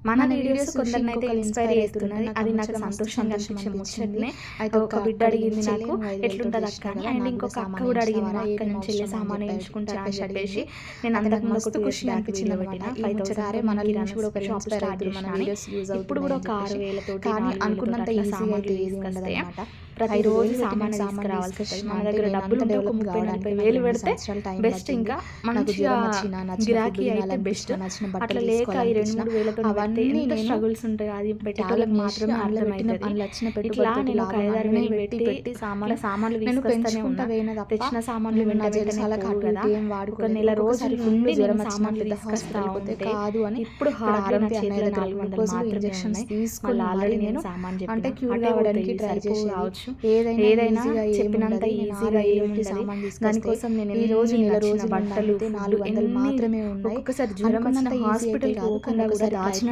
మన videos కొందరినైతే inspire చేస్తున్నది. అది నాకు సంతోషంగా అనిపించే ముచ్చటనే అయితే ఒక బిడ్డ అడిగింది నాకు ఎట్లుంటుంది అక్క? అని అండ్ ఇంకొక అక్క కూడా అడిగింది మా అక్క నుంచి వెళ్ళి సామాన్ వేయించుకుంటారా అని చెప్పేసి నేను అంతకు ముందు ఖుషి అనిపించింది పెట్టిన ఫైవ్ థౌసండ్ మన నుంచి కూడా ఒక షాప్ స్టార్ట్ చేసిన ఇప్పుడు కూడా ఒక ఆరు వేలతో కానీ అనుకున్నంత ఈజీగా అయితే ఏది ఉండదు ప్రతిరోజు సామాన్ తీసుకురావాల్సి మన దగ్గర డబ్బులు ఉంటే ఒక ముప్పై నలభై వేలు పెడితే బెస్ట్ ఇంకా మంచిగా గిరాకీ అయితే బెస్ట్ అట్లా లేక ఈ రెండు మూడు వేలతో అవన్నీ అవన్నీ నేను స్ట్రగుల్స్ ఉంటాయి. అది చాలా పెట్టేటోళ్ళకి మాత్రమే వచ్చిన ఇట్లా నేను ఒక ఐదారు వేలు పెట్టి పెట్టి సామాన్లు సామాన్లు నేను తీసుకొస్తూనే ఉన్నా. తెచ్చిన సామాన్లు నేను నా వెంట వెంటనే జలసాల పోవు కాటు కదా. ఏం ఒక. నెల రోజుల నుండి ఫుల్ జ్వరం సామాన్లు తీసుకొస్తా ఉంటే కాదు అని ఇప్పుడు ఆర్ఎంపీ చేతిలో నాలుగు వందలు మాత్రమే తీసుకొని ఆల్రెడీ నేను నేను సామాన్ చెప్పిన అంటే క్యూర్ పోతాయి, ట్రై సరిపోవు చేసేది కావచ్చు ఏదైనా చెప్పినంత ఈజీగా ఆరు ఏం వేలకి ఉండదు సామాన్ తీసుకొస్తే దానికోసం నేను ఈ రోజు నెల రోజులు బట్టలు నాలుగు వందలు మాత్రమే ఉన్నాయి. ఒక్కొక్కసారి జ్వరం హాస్పిటల్. పోకుండా కూడా దాచిన